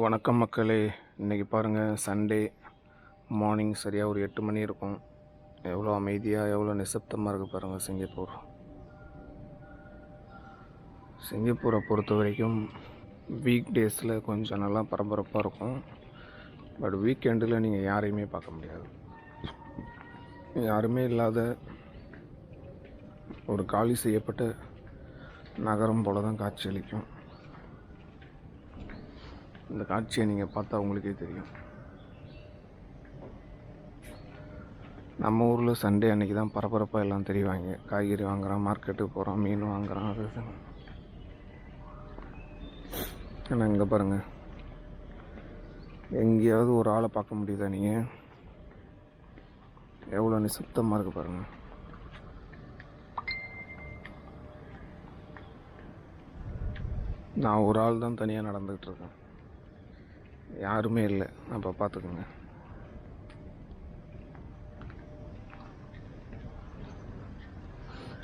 வணக்கம் மக்களே. இன்றைக்கி பாருங்கள் சண்டே மார்னிங் சரியாக ஒரு எட்டு மணி இருக்கும். எவ்வளோ அமைதியாக எவ்வளோ நிசப்தமாக இருக்குது பாருங்கள் சிங்கப்பூர். சிங்கப்பூரை பொறுத்த வரைக்கும் வீக் டேஸில் கொஞ்சம் நல்லா பரபரப்பாக இருக்கும். பட் வீக்கெண்டில் நீங்கள் யாரையுமே பார்க்க முடியாது. யாருமே இல்லாத ஒரு காலி செய்யப்பட்ட நகரம் போல தான் காட்சியளிக்கும் இந்த காட்சியை நீங்கள் பார்த்தா உங்களுக்கே தெரியும். நம்ம ஊரில் சண்டே அன்னைக்கு தான் பரபரப்பாக எல்லாம் தெரிவாங்க. காய்கறி வாங்குகிறோம் மார்க்கெட்டுக்கு போகிறோம் மீன் வாங்குகிறோம் அது ஆனால் இங்கே பாருங்கள் எங்கேயாவது ஒரு ஆளை பார்க்க முடியுதா நீங்கள் எவ்வளோ நிசப்தமாக இருக்குது பாருங்கள் நான் ஒரு ஆள் தான் தனியாக நடந்துக்கிட்டு இருக்கேன். யாருமே இல்லை. அப்போ பார்த்துக்குங்க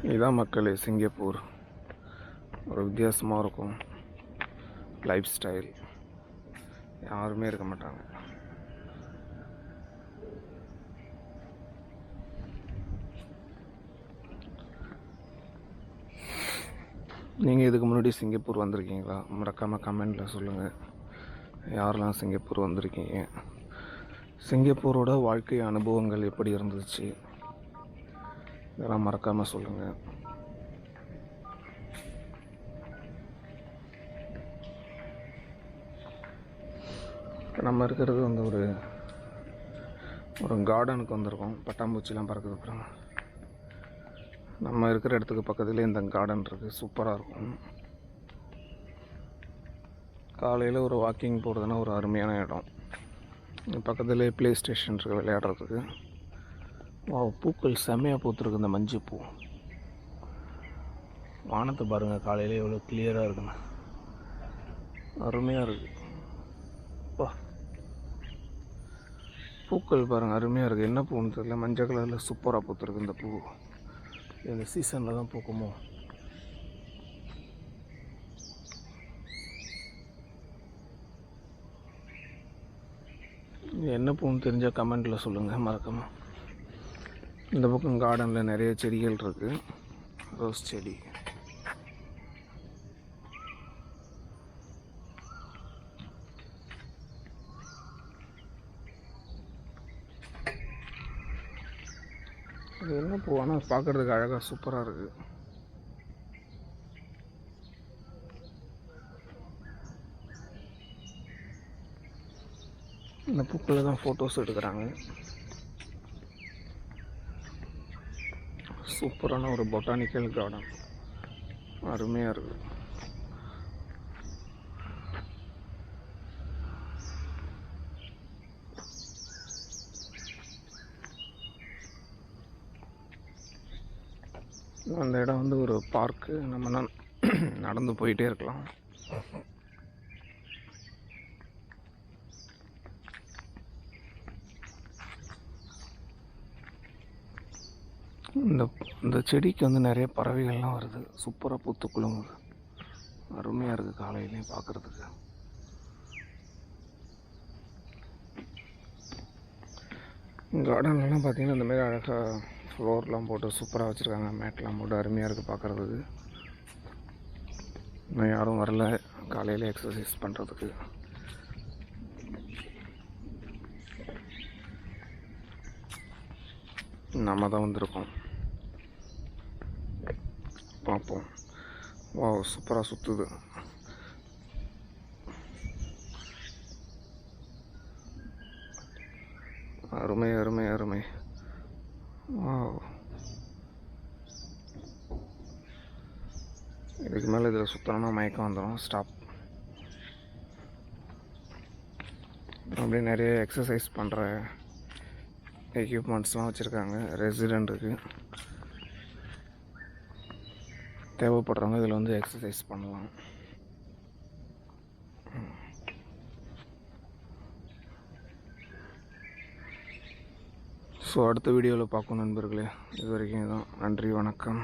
இதுதான் மக்களே சிங்கப்பூர். ஒரு வித்தியாசமாக இருக்கும் லைஃப் ஸ்டைல் யாருமே இருக்க மாட்டாங்க. நீங்கள் இதுக்கு முன்னாடி சிங்கப்பூர் வந்திருக்கீங்களா? மறக்காமல் கமெண்டில் சொல்லுங்கள் யாரெல்லாம் சிங்கப்பூர் வந்திருக்கீங்க? சிங்கப்பூரோட வாழ்க்கை அனுபவங்கள் எப்படி இருந்துச்சு? இதெல்லாம் மறக்காமல் சொல்லுங்கள் நம்ம இருக்கிறது வந்து ஒரு ஒரு கார்டனுக்கு வந்திருக்கோம். பட்டாம்பூச்சிலாம் பறக்குது அப்புறம். நம்ம இருக்கிற இடத்துக்கு பக்கத்துலேயே இந்த கார்டன் இருக்குது சூப்பராக இருக்கும். காலையில் ஒரு வாக்கிங் போகிறதுனா ஒரு அருமையான இடம். பக்கத்துலேயே ப்ளே ஸ்டேஷன் இருக்குது விளையாடுறதுக்கு. வா பூக்கள் செம்மையாக பூத்துருக்கு இந்த மஞ்சள் பூ. வானத்தை பாருங்கள் காலையில் எவ்வளோ கிளியராக இருக்குண்ணா அருமையாக இருக்குது வா. பூக்கள் பாருங்கள் அருமையாக இருக்குது என்ன பூன்னு தெரியல மஞ்சள் கலரில் சூப்பராக பூத்துருக்கு இந்த பூ. இந்த சீசனில் தான் பூக்குமோ? இது என்ன பூன்னு தெரிஞ்சால் கமெண்ட்டில் சொல்லுங்கள் மறக்காமல் இந்த பக்கம் கார்டனில் நிறைய செடிகள் இருக்குது ரோஸ் செடி. இது என்ன பூ? ஆனால் பார்க்குறதுக்கு அழகாக சூப்பராக இருக்குது இந்த பூக்களில் தான் ஃபோட்டோஸ் எடுக்கிறாங்க. சூப்பரான ஒரு பொட்டானிக்கல் கார்டன் அருமையாக இருக்குது அந்த இடம் வந்து ஒரு பார்க்கு நம்ம நடந்து போயிட்டே இருக்கலாம். இந்த இந்த செடிக்கு வந்து நிறைய பறவைகள்லாம் வருது. சூப்பராக பூத்து குலுங்குது அருமையாக இருக்குது காலையிலையும் பார்க்குறதுக்கு கார்டன்லலாம் பார்த்தீங்கன்னா இந்த மாதிரி அழகாக ஃப்ளோர்லாம் போட்டு சூப்பராக வச்சுருக்காங்க. மேட்லாம் போட்டு அருமையாக இருக்குது பார்க்குறதுக்கு இன்னும் யாரும் வரல. காலையில் எக்ஸசைஸ் பண்ணுறதுக்கு நம்ம தான் வந்திருக்கோம். பார்ப்போம் வா சூப்பராக சுற்றுது அருமை அருமை அருமை. வாவ். இதுக்கு மேலே இதில் சுற்றணும்னா மயக்கம் வந்துடும் ஸ்டாப் அப்படியே நிறைய எக்ஸசைஸ் பண்ணுற எக்யூப்மெண்ட்ஸ்லாம் வச்சுருக்காங்க. ரெசிடெண்ட்டுக்கு இருக்குது தேவைப்படுறவங்க இதில் வந்து எக்ஸசைஸ் பண்ணலாம். ஸோ அடுத்த வீடியோவில் பார்க்கணும் நண்பர்களே. இது வரைக்கும் தான் நன்றி வணக்கம்.